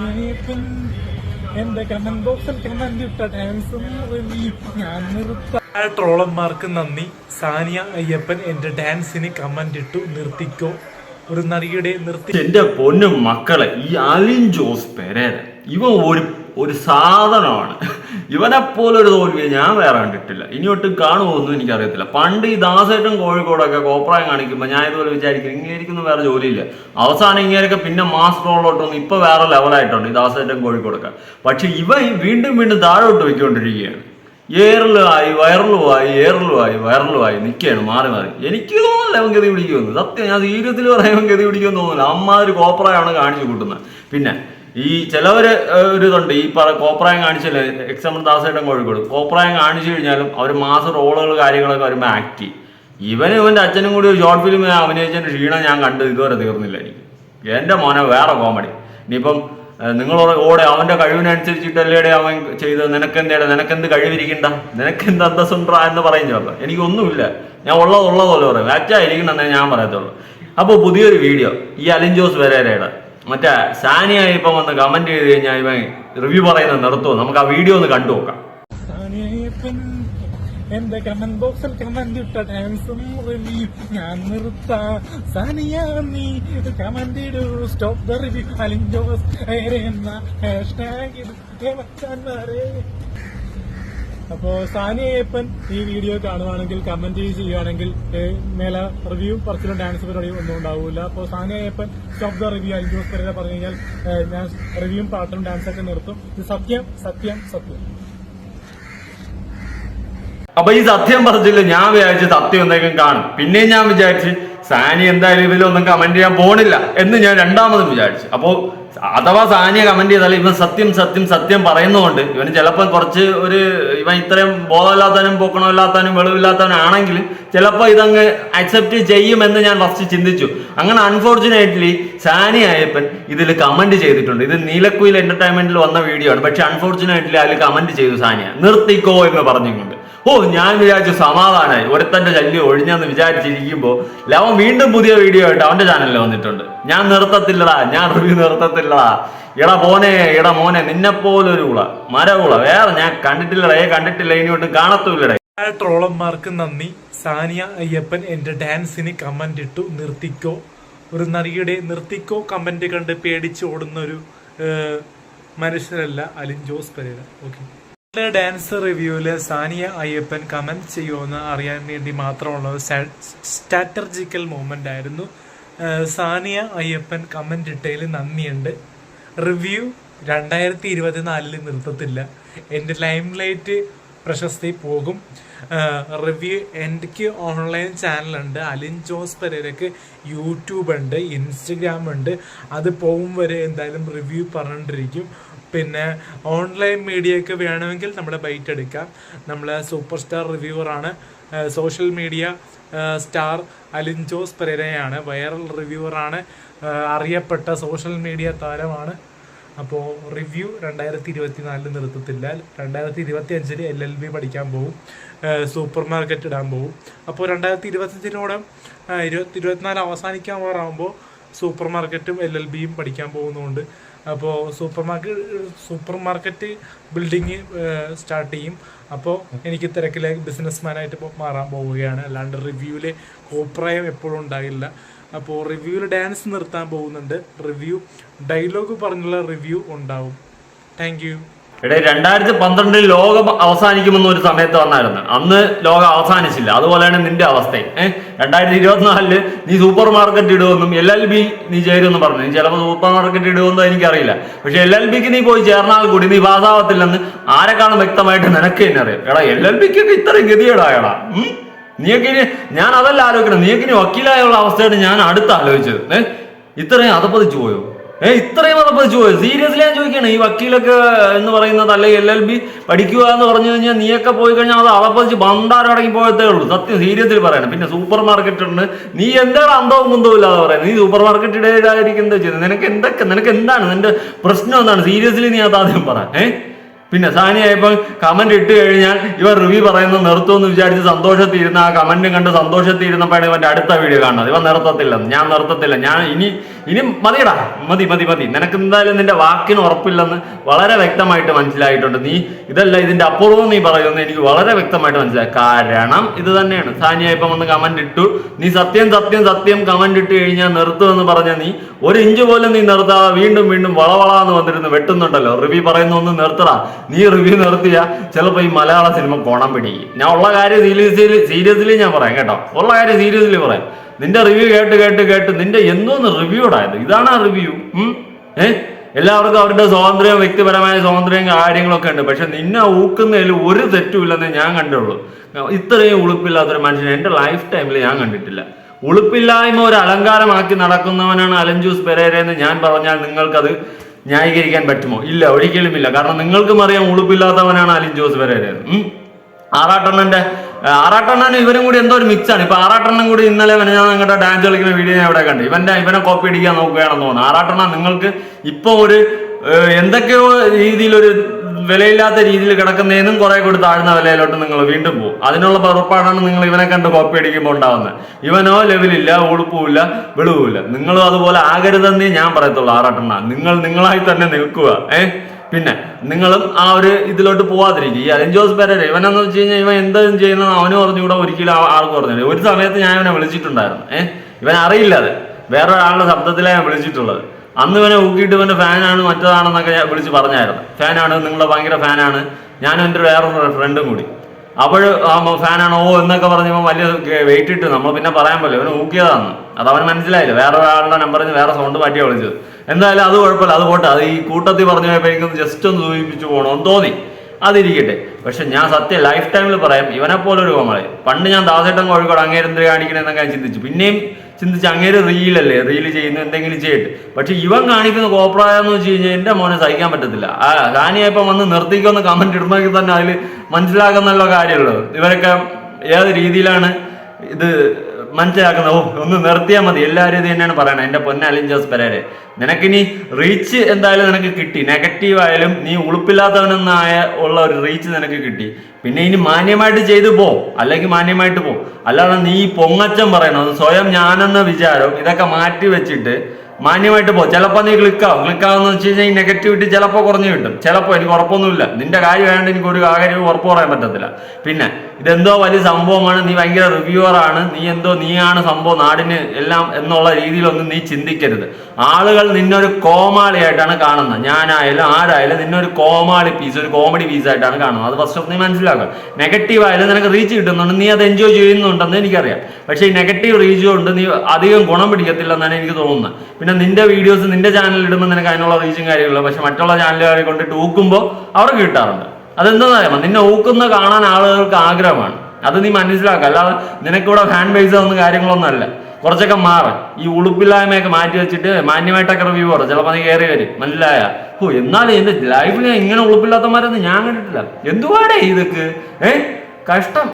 സാനിയപ്പൻ എന്റെ കമന്റ് ബോക്സിൽ കമന്റ് ഇട്ട ഡാൻസും ഞാൻ നിർത്ത ട്രോളന്മാർക്ക് നന്ദി. സാനിയ അയ്യപ്പൻ എന്റെ ഡാൻസിന് കമന്റ് ഇട്ടു. നിർത്തിക്കോ. ഒരു നടിയുടെ നിർത്തി എന്റെ പൊന്നും മക്കളെ ഈ അലിൻ ജോസ് പെരേര. ഇവ ഒരു ഒരു സാധനമാണ്. ഇവനെ പോലൊരു ഒരു തോൽവി ഞാൻ വേറെ കണ്ടിട്ടില്ല. ഇനി ഒട്ടും കാണുമോന്നും എനിക്കറിയത്തില്ല. പണ്ട് ഈ ദാസേട്ടൻ കോഴിക്കോടൊക്കെ കോപ്രായം കാണിക്കുമ്പോൾ ഞാൻ ഇതുപോലെ വിചാരിക്കും ഇങ്ങനെയിരിക്കുന്നു വേറെ ജോലിയില്ല. അവസാനം ഇങ്ങനെയൊക്കെ പിന്നെ മാസ് റോളോട്ടൊന്നും ഇപ്പൊ വേറെ ലെവലായിട്ടുണ്ട് ഈ ദാസേട്ടൻ കോഴിക്കോടൊക്കെ. പക്ഷെ ഇവ വീണ്ടും വീണ്ടും താഴോട്ട് പോയിക്കൊണ്ടിരിക്കുകയാണ്. ഏറിലുമായി വൈറലുമായി ഏറിലുമായി വൈറലുമായി നിൽക്കുകയാണ് മാറി മാറി. എനിക്ക് തോന്നുന്നില്ല അവൻ ഗതി പിടിക്കുമെന്ന്. സത്യം ഞാൻ സീരിയത്തിൽ പറയുമ്പോൾ ഗതി പിടിക്കുമെന്ന് തോന്നുന്നില്ല. അമ്മാതിരി കോപ്രായാണ് കാണിച്ചു കൂട്ടുന്നത്. പിന്നെ ഈ ചിലവര് ഒരിതുണ്ട് ഈ കോപ്രായം കാണിച്ചല്ലേ എക്സാമ്പിൾ ദാസേട്ടൻ കോഴിക്കോട്. കോപ്രായം കാണിച്ചു കഴിഞ്ഞാലും അവർ മാസം റോളുകൾ കാര്യങ്ങളൊക്കെ വരുമ്പോൾ ആക്ട് ചെയ്യും. ഇവനും ഇവന്റെ അച്ഛനും കൂടി ഒരു ഷോർട്ട് ഫിലിം അഭിനയിച്ചതിന്റെ ക്ഷീണം ഞാൻ കണ്ട് ഇതുവരെ തീർന്നില്ല എനിക്ക്. എന്റെ മോനെ വേറെ കോമഡി ഇനിയിപ്പം നിങ്ങൾ ഓടെ അവന്റെ കഴിവിനനുസരിച്ചിട്ടല്ലേടെ അവൻ ചെയ്തത്? നിനക്കെന്തേടെ? നിനക്കെന്ത് കഴിവിരിക്കണ്ട? നിനക്കെന്ത് അന്തസ്സുണ്ടാ എന്ന് പറയും ചിലപ്പോൾ എനിക്കൊന്നുമില്ല. ഞാൻ ഉള്ളത് ഉള്ളതുപോലെ പറയും. എന്നേ ഞാൻ പറയത്തുള്ളൂ. അപ്പോൾ പുതിയൊരു വീഡിയോ ഈ അലിൻ ജോസ് വരേരയുടെ. മറ്റേ സാനിയ ഇപ്പം വന്ന് കമന്റ് ചെയ്ത് കഴിഞ്ഞാൽ ഇവൻ റിവ്യൂ പറയുന്നത് നിർത്തുമോ നമുക്ക് ആ വീഡിയോ ഒന്ന് കണ്ടു നോക്കാം. എന്റെ കമന്റ് ബോക്സിൽ കമന്റ് ഇട്ട ഡാൻസും റിവ്യൂ ഞാൻ നിർത്താം. സാനിയ നീ കമന്റ് ഇടൂ. സ്റ്റോപ്പ് ദ റിവ്യൂ അലിഞ്ചോസ് എന്ന. ഹാഷ്ടാഗ് മച്ചാന്മാരെ സാനി അയ്യപ്പൻ ഈ വീഡിയോ കാണുവാണെങ്കിൽ കമന്റ് ചെയ്യുകയാണെങ്കിൽ ഏഹ്, മേലെ റിവ്യൂ പറച്ചിലും ഡാൻസ് പരിപാടി ഒന്നും ഉണ്ടാവില്ല അപ്പോൾ അയ്യപ്പൻ സ്റ്റോപ്പ് ദ റിവ്യൂ അഞ്ചു ദിവസം പറഞ്ഞു കഴിഞ്ഞാൽ ഞാൻ റിവ്യൂവും പാട്ടും ഡാൻസൊക്കെ നിർത്തും. ഇത് സത്യം സത്യം സത്യം. അപ്പൊ ഈ സത്യം പറഞ്ഞില്ല? ഞാൻ വിചാരിച്ച് സത്യം എന്തെങ്കിലും കാണും. പിന്നെയും ഞാൻ വിചാരിച്ച് സാനി എന്തായാലും ഇതിലൊന്നും കമന്റ് ചെയ്യാൻ പോണില്ല എന്ന് ഞാൻ രണ്ടാമതും വിചാരിച്ചു. അപ്പോൾ അഥവാ സാനിയ കമന്റ് ചെയ്താൽ ഇവൻ സത്യം സത്യം സത്യം പറയുന്നതുകൊണ്ട് ഇവന് ചിലപ്പോൾ കുറച്ച് ഒരു ഇവൻ ഇത്രയും ബോധമില്ലാത്തവനും പൊക്കണമില്ലാത്തവനും വെളിവില്ലാത്തവനും ആണെങ്കിൽ ചിലപ്പോൾ ഇതങ്ങ് അക്സെപ്റ്റ് ചെയ്യുമെന്ന് ഞാൻ ഫസ്റ്റ് ചിന്തിച്ചു. അങ്ങനെ അൺഫോർച്ചുനേറ്റ്ലി സാനി അയ്യപ്പൻ ഇതിൽ കമന്റ് ചെയ്തിട്ടുണ്ട്. ഇത് നീലക്കുയിൽ എന്റർടൈൻമെന്റിൽ വന്ന വീഡിയോ ആണ്. പക്ഷെ അൺഫോർച്ചുനേറ്റ്ലി അതിൽ കമന്റ് ചെയ്തു സാനിയ. നിർത്തിക്കോ എന്ന് പറഞ്ഞുകൊണ്ട്. ഓ ഞാൻ വിചാരിച്ചു സമാധാനമായി ഒരുത്തന്റെ ശല്യം ഒഴിഞ്ഞെന്ന് വിചാരിച്ചിരിക്കുമ്പോ ലവൻ വീണ്ടും പുതിയ വീഡിയോ ആയിട്ട് അവന്റെ ചാനലിൽ വന്നിട്ടുണ്ട്. ഞാൻ നിർത്തത്തില്ലടാ ഞാൻ റിവ്യൂ നിർത്തത്തില്ലടാ. ഇട മോനെ ഇട മോനെ നിന്നെ പോലൊരു ഉള മരകുള വേറെ ഞാൻ കണ്ടിട്ടില്ലടേ കണ്ടിട്ടില്ല ഇനിയോട്ട് കാണത്തുമില്ലടേ ട്രോളന്മാർക്ക് നന്ദി. സാനിയ അയ്യപ്പൻ എന്റെ ഡാൻസിന് കമന്റ് ഇട്ടു നിർത്തിക്കോ. ഒരു നടിയുടെ നിർത്തിക്കോ കമന്റ് കണ്ട് പേടിച്ച് ഓടുന്ന ഒരു മനുഷ്യരല്ല അലിൻ ജോസ് പെരേര. ഓക്കെ ഡാൻസ് റിവ്യൂവിൽ സാനിയ അയ്യപ്പൻ കമന്റ് ചെയ്യുമെന്ന് അറിയാൻ വേണ്ടി മാത്രമുള്ള സ്ട്രാറ്റജിക്കൽ മൂവ്മെന്റ് ആയിരുന്നു. സാനിയ അയ്യപ്പൻ കമന്റ് ഇട്ടതിൽ നന്ദിയുണ്ട്. റിവ്യൂ രണ്ടായിരത്തി ഇരുപത്തിനാലിൽ നിർത്തത്തില്ല. എന്റെ ലൈം ലൈറ്റ് പ്രശസ്തി പോകും. റിവ്യൂ എനിക്ക് ഓൺലൈൻ ചാനലുണ്ട്. അലിൻ ജോസ് പെരേരക്ക് യൂട്യൂബ് ഉണ്ട് ഇൻസ്റ്റഗ്രാം ഉണ്ട്. അത് പോകും വരെ എന്തായാലും റിവ്യൂ പറഞ്ഞിട്ടിരിക്കും പിന്നെ ഓൺലൈൻ മീഡിയയ്ക്ക് വേണമെങ്കിൽ നമ്മുടെ ബൈറ്റ് എടുക്കാം. നമ്മൾ super star റിവ്യൂവറാണ് social media star Alin Jose പെരേരയാണ്. Viral റിവ്യൂവറാണ്. അറിയപ്പെട്ട സോഷ്യൽ മീഡിയ താരമാണ്. അപ്പോൾ റിവ്യൂ രണ്ടായിരത്തി ഇരുപത്തി നാലിൽ നിർത്തത്തില്ല. രണ്ടായിരത്തി ഇരുപത്തി അഞ്ചിൽ എൽ എൽ ബി പഠിക്കാൻ പോകും സൂപ്പർ മാർക്കറ്റ് ഇടാൻ പോകും അപ്പോൾ രണ്ടായിരത്തി ഇരുപത്തഞ്ചിനോടെ ഇരുപത്തി ഇരുപത്തിനാല് അവസാനിക്കാൻ പോകാറാകുമ്പോൾ സൂപ്പർ മാർക്കറ്റും എൽ എൽ ബിയും പഠിക്കാൻ പോകുന്നതുകൊണ്ട് അപ്പോൾ super market super market building start ചെയ്യും. അപ്പോൾ എനിക്ക് തിരക്കിലേക്ക് ബിസിനസ്മാനായിട്ട് മാറാൻ പോവുകയാണ്. അല്ലാണ്ട് റിവ്യൂവിൽ കോപ്രായം എപ്പോഴും ഉണ്ടാകില്ല. അപ്പോൾ റിവ്യൂവിൽ ഡാൻസ് നിർത്താൻ പോകുന്നുണ്ട്. റിവ്യൂ ഡയലോഗ് പറഞ്ഞുള്ള റിവ്യൂ ഉണ്ടാവും. താങ്ക് യു എടേ രണ്ടായിരത്തി പന്ത്രണ്ടിൽ ലോകം അവസാനിക്കുമെന്ന് ഒരു സമയത്ത് വന്നായിരുന്നു അന്ന് ലോകം അവസാനിച്ചില്ല. അതുപോലെയാണ് നിന്റെ അവസ്ഥയും. ഏഹ് രണ്ടായിരത്തി ഇരുപത്തിനാലിൽ നീ സൂപ്പർ മാർക്കറ്റ് ഇടുമെന്നും എൽ എൽ ബി നീ ചേരുമെന്ന് പറഞ്ഞു. നീ ചിലപ്പോൾ സൂപ്പർ മാർക്കറ്റ് ഇടുമെന്നും എനിക്കറിയില്ല. പക്ഷെ എൽ എൽ ബിക്ക് നീ പോയി ചേർന്നാൽ കൂടി നീ പാസ്സാവത്തില്ലെന്ന് ആരെക്കാളും വ്യക്തമായിട്ട് നിനക്ക് തന്നെ അറിയാം. എടാ എൽ എൽ ബിക്കൊക്കെ ഇത്രയും ഗതികേടായടാ. ഉം? നീയൊക്കെ ഇനി ഞാൻ അതല്ല ആലോചിക്കണം നീയൊക്കെ ഇനി വക്കീലായുള്ള അവസ്ഥയാണ് ഞാൻ അടുത്ത് ആലോചിച്ചത്. ഏഹ് ഇത്രയും അതപ്പതിച്ചു പോയോ? ഏഹ് ഇത്രയും അതപ്പതിച്ചു പോയോ? സീരിയസ്ലി ഞാൻ ചോദിക്കുകയാണ്. ഈ വക്കീലൊക്കെ എന്ന് പറയുന്നത് അല്ലെങ്കിൽ എൽ എൽ ബി പഠിക്കുക എന്ന് പറഞ്ഞു കഴിഞ്ഞാൽ നീയൊക്കെ പോയി കഴിഞ്ഞാൽ അത് അതപ്പതിച്ച് ബണ്ടാരം അടങ്ങി പോയതേ ഉള്ളൂ. സത്യം സീരിയസിൽ പറയണം. പിന്നെ സൂപ്പർ മാർക്കറ്റ് ഉണ്ട് നീ എന്താണ് അന്തവും കുന്തവും ഇല്ലാതെ പറയുന്നത്? നീ സൂപ്പർ മാർക്കറ്റ് ഇടയിലായിരിക്കും എന്താ ചെയ്യുന്നത്? നിനക്ക് എന്തൊക്കെ നിനക്ക് എന്താണ്? നിന്റെ പ്രശ്നം എന്താണ്? സീരിയസ്ലി നീ അത് ആദ്യം പറ. ഏഹ് പിന്നെ സാനിയായപ്പോൾ കമന്റ് ഇട്ട് കഴിഞ്ഞാൽ ഇവർ റിവ്യൂ പറയുന്നത് നിർത്തുമെന്ന് വിചാരിച്ച് സന്തോഷത്തിരുന്ന ആ കമന്റ് കണ്ട് സന്തോഷത്തിരുന്നപ്പോഴാണ് ഇവന്റെ അടുത്ത വീഡിയോ കാണുന്നത്. ഇവ നിർത്തത്തില്ല ഞാൻ നിർത്തത്തില്ല. ഞാൻ ഇനി ഇനി മതിയടാ. മതി മതി മതി. നിനക്ക് എന്തായാലും നിന്റെ വാക്കിന് ഉറപ്പില്ലെന്ന് വളരെ വ്യക്തമായിട്ട് മനസ്സിലായിട്ടുണ്ട്. നീ ഇതല്ല ഇതിന്റെ അപ്പുറവും നീ പറയുമെന്ന് എനിക്ക് വളരെ വ്യക്തമായിട്ട് മനസ്സിലായി. കാരണം ഇത് തന്നെയാണ്. സാനിയ ഇപ്പം വന്ന് കമന്റ് ഇട്ടു. നീ സത്യം സത്യം സത്യം കമന്റ് ഇട്ട് കഴിഞ്ഞാൽ നിർത്തുമെന്ന് പറഞ്ഞ നീ ഒരു ഇഞ്ച് പോലും നീ നിർത്താതെ വീണ്ടും വീണ്ടും വളവളാന്ന് വന്നിരുന്ന് വെട്ടുന്നുണ്ടല്ലോ. റിവ്യൂ പറയുന്ന ഒന്ന് നിർത്തടാ. നീ റിവ്യൂ നിർത്തിയ ചിലപ്പോൾ ഈ മലയാള സിനിമ കോണം പിടിക്കും. ഞാൻ ഉള്ള കാര്യം സീരിയസ്ലി സീരിയസ്ലി ഞാൻ പറയാം കേട്ടോ. ഉള്ള കാര്യം സീരിയസ്ലി പറയാം. നിന്റെ റിവ്യൂ കേട്ട് കേട്ട് കേട്ട് നിന്റെ എന്തോന്ന് റിവ്യൂടായത് ഇതാണ് ആ റിവ്യൂ ഏ? എല്ലാവർക്കും അവരുടെ സ്വാതന്ത്ര്യം വ്യക്തിപരമായ സ്വാതന്ത്ര്യം കാര്യങ്ങളൊക്കെ ഉണ്ട്. പക്ഷെ നിന്നെ ഊക്കുന്നതിൽ ഒരു തെറ്റുമില്ലെന്ന് ഞാൻ കണ്ടുള്ളൂ. ഇത്രയും ഉളുപ്പില്ലാത്തൊരു മനുഷ്യനെ എന്റെ ലൈഫ് ടൈമിൽ ഞാൻ കണ്ടിട്ടില്ല. ഉളുപ്പില്ലായ്മ ഒരു അലങ്കാരമാക്കി നടക്കുന്നവനാണ് അലഞ്ചൂസ് പെരേരെന്ന് ഞാൻ പറഞ്ഞാൽ നിങ്ങൾക്കത് ന്യായീകരിക്കാൻ പറ്റുമോ? ഇല്ല ഒരിക്കലും ഇല്ല. കാരണം നിങ്ങൾക്കും അറിയാം ഉളുപ്പില്ലാത്തവനാണ് അലിൻ ജോസ് പെരേര. ആറാട്ടണ്ണന്റെ ആറാട്ടെണ്ണൻ ഇവരും കൂടി എന്തോ ഒരു മിക്സ് ആണ്. ഇപ്പൊ ആറാട്ടെണ്ണം കൂടി ഇന്നലെ ഞാൻ നിങ്ങളുടെ ഡാൻസ് കളിക്കുന്ന വീഡിയോ ഞാൻ ഇവിടെ കണ്ടു. ഇവന്റെ ഇവനെ കോപ്പി അടിക്കാൻ നോക്കുകയാണെന്ന് തോന്നുന്നു. ആറാട്ടെണ്ണ നിങ്ങൾക്ക് ഇപ്പൊ ഒരു എന്തൊക്കെയോ രീതിയിലൊരു വിലയില്ലാത്ത രീതിയിൽ കിടക്കുന്നതിനും കുറെ കൂടി താഴ്ന്ന വിലയിലോട്ട് നിങ്ങൾ വീണ്ടും പോകും. അതിനുള്ള പുറപ്പാടാണ് നിങ്ങൾ ഇവനെ കണ്ട് കോപ്പി അടിക്കുമ്പോൾ ഉണ്ടാവുന്നത്. ഇവനോ ലെവലില്ല ഉളുപ്പുമില്ല വെളിവുമില്ല. നിങ്ങളും അതുപോലെ ആകരുതെന്നേ ഞാൻ പറയത്തുള്ളൂ ആറാട്ടെണ്ണ. നിങ്ങൾ നിങ്ങളായി തന്നെ നിൽക്കുക ഏ? പിന്നെ നിങ്ങളും ആ ഒരു ഇതിലോട്ട് പോവാതിരിക്കും ഈ അലൻ ജോസ് പെരേര ഇവനെന്ന് വെച്ച് കഴിഞ്ഞാൽ ഇവൻ എന്തും ചെയ്യുന്നത് അവനും പറഞ്ഞുകൂടെ ഒരിക്കലും ആൾക്ക് പറഞ്ഞില്ല ഒരു സമയത്ത് ഞാൻ ഇവനെ വിളിച്ചിട്ടുണ്ടായിരുന്നു ഏഹ് ഇവൻ അറിയില്ല അത്. വേറെ ഒരാളുടെ ശബ്ദത്തിലാണ് ഞാൻ വിളിച്ചിട്ടുള്ളത്. അന്ന് ഇവനെ ഊക്കിയിട്ട് ഇവന്റെ ഫാനാണ് മറ്റേതാണെന്നൊക്കെ വിളിച്ച് പറഞ്ഞായിരുന്നു. ഫാനാണ് നിങ്ങളുടെ ഭയങ്കര ഫാനാണ്. ഞാനും എന്റെ വേറൊരു ഫ്രണ്ടും കൂടി. അപ്പോൾ ഫാനാണ് ഓ എന്നൊക്കെ പറഞ്ഞപ്പോൾ വലിയ വെയിറ്റ് ഇട്ട് നമ്മൾ പിന്നെ പറയാൻ പറ്റില്ല. ഇവന് ഊക്കിയതാണ് അത് അവൻ മനസ്സിലായില്ല. വേറെ ഒരാളുടെ നമ്പറിൽ വേറെ സൗണ്ട് മാറ്റിയാണ് വിളിച്ചത്. എന്തായാലും അത് കുഴപ്പമില്ല. അത് പോട്ടെ. അത് ഈ കൂട്ടത്തിൽ പറഞ്ഞു പോയപ്പോഴേക്കും ജസ്റ്റ് ഒന്ന് സൂചിപ്പിച്ചു പോകണമെന്ന് തോന്നി. അതിരിക്കട്ടെ. പക്ഷെ ഞാൻ സത്യം ലൈഫ് ടൈമിൽ പറയാം ഇവനെ പോലെ ഒരു കോമളെ. പണ്ട് ഞാൻ ദാസേട്ടൻ കോഴിക്കോട് അങ്ങേരെന്ത് കാണിക്കണമെന്നൊക്കെ ഞാൻ ചിന്തിച്ചു. പിന്നെയും ചിന്തിച്ച് അങ്ങേര് റീലല്ലേ റീൽ ചെയ്യുന്നു എന്തെങ്കിലും ചെയ്യട്ടെ. പക്ഷെ ഇവൻ കാണിക്കുന്ന കോപ്രായം എന്ന് വെച്ച് കഴിഞ്ഞാൽ എന്റെ മോനെ സഹിക്കാൻ പറ്റത്തില്ല. ആ ധാനിയപ്പം വന്ന് നിർത്തിക്കൊന്ന് കമന്റ് ഇടണമെങ്കിൽ തന്നെ അതിൽ മനസ്സിലാക്കുന്നല്ലോ കാര്യമുള്ളത്. ഇവരൊക്കെ ഏത് രീതിയിലാണ് ഇത് മനസ്സിലാക്കുന്നത്? ഓ ഒന്ന് നിർത്തിയാൽ മതി. എല്ലാവരും ഇത് തന്നെയാണ് പറയണത്. എന്റെ പൊന്ന അലിൻ ജോസ് പെരേരെ. നിനക്കിനി റീച്ച് എന്തായാലും നിനക്ക് കിട്ടി. നെഗറ്റീവ് ആയാലും നീ ഉളുപ്പില്ലാത്തവനെന്നായ ഉള്ള ഒരു റീച്ച് നിനക്ക് കിട്ടി. പിന്നെ ഇനി മാന്യമായിട്ട് ചെയ്തു പോ. അല്ലെങ്കിൽ മാന്യമായിട്ട് പോ. അല്ലാതെ നീ പൊങ്ങച്ചം പറയണത്. സ്വയം ഞാനെന്ന വിചാരം ഇതൊക്കെ മാറ്റി വെച്ചിട്ട് മാന്യമായിട്ട് പോ. ചിലപ്പോൾ നീ ക്ലിക്കാവും ക്ലിക്കാവെന്ന് വെച്ച് കഴിഞ്ഞാൽ ഈ നെഗറ്റിവിറ്റി ചിലപ്പോൾ കുറഞ്ഞു കിട്ടും. ചിലപ്പോൾ എനിക്ക് ഉറപ്പൊന്നുമില്ല. നിന്റെ കാര്യം വേണ്ട എനിക്ക് ഒരു കാര്യവും ഉറപ്പ് പറയാൻ പറ്റത്തില്ല. പിന്നെ ഇതെന്തോ വലിയ സംഭവമാണ്. നീ ഭയങ്കര റിവ്യൂവറാണ് നീ എന്തോ നീയാണ് സംഭവം. നാടിന് എല്ലാം എന്നുള്ള രീതിയിലൊന്നും നീ ചിന്തിക്കരുത്. ആളുകൾ നിന്നൊരു കോമാളിയായിട്ടാണ് കാണുന്നത്. ഞാനായാലും ആരായാലും നിന്നൊരു കോമാളി പീസ് ഒരു കോമഡി പീസ് ആയിട്ടാണ് കാണുന്നത്. അത് ഫസ്റ്റ് ഓഫ് നീ മനസ്സിലാക്കുക നെഗറ്റീവ് ആയാലും നിനക്ക് റീച്ച് കിട്ടുന്നുണ്ട്. നീ അത് എൻജോയ് ചെയ്യുന്നുണ്ടെന്ന് എനിക്കറിയാം. പക്ഷേ ഈ നെഗറ്റീവ് റീച്ച് കൊണ്ട് നീ അധികം ഗുണം പിടിക്കത്തില്ലെന്നാണ് എനിക്ക് തോന്നുന്നത്. പിന്നെ നിന്റെ വീഡിയോസ് നിന്റെ ചാനലിൽ ഇടുമ്പോൾ നിനക്ക് അതിനുള്ള റീച്ചും കാര്യങ്ങളും പക്ഷെ മറ്റുള്ള ചാനലുകാരെ കൊണ്ട് ഊക്കുമ്പോൾ അവർക്ക് കിട്ടാറുണ്ട്. അതെന്താണെന്നറിയാമോ നിന്നെ ഊക്കുന്ന കാണാൻ ആളുകൾക്ക് ആഗ്രഹമാണ്. അത് നീ മനസ്സിലാക്കുക. അല്ലാതെ നിനക്കിവിടെ ഫാൻ ബേസ് ഒന്നും കാര്യങ്ങളൊന്നും അല്ല. കുറച്ചൊക്കെ മാറും. ഈ ഉളുപ്പില്ലായ്മയൊക്കെ മാറ്റി വെച്ചിട്ട് മാന്യമായിട്ടൊക്കെ റിവ്യൂ പറ. ചിലപ്പോൾ നീ കയറി വരും. മനസ്സിലായ? ഓ എന്നാലും എന്റെ ലൈഫിൽ ഇങ്ങനെ ഉളുപ്പില്ലാത്തമാരൊന്നും ഞാൻ കണ്ടിട്ടില്ല. എന്തുവാടേ ഇതൊക്കെ? ഏ? കഷ്ടം.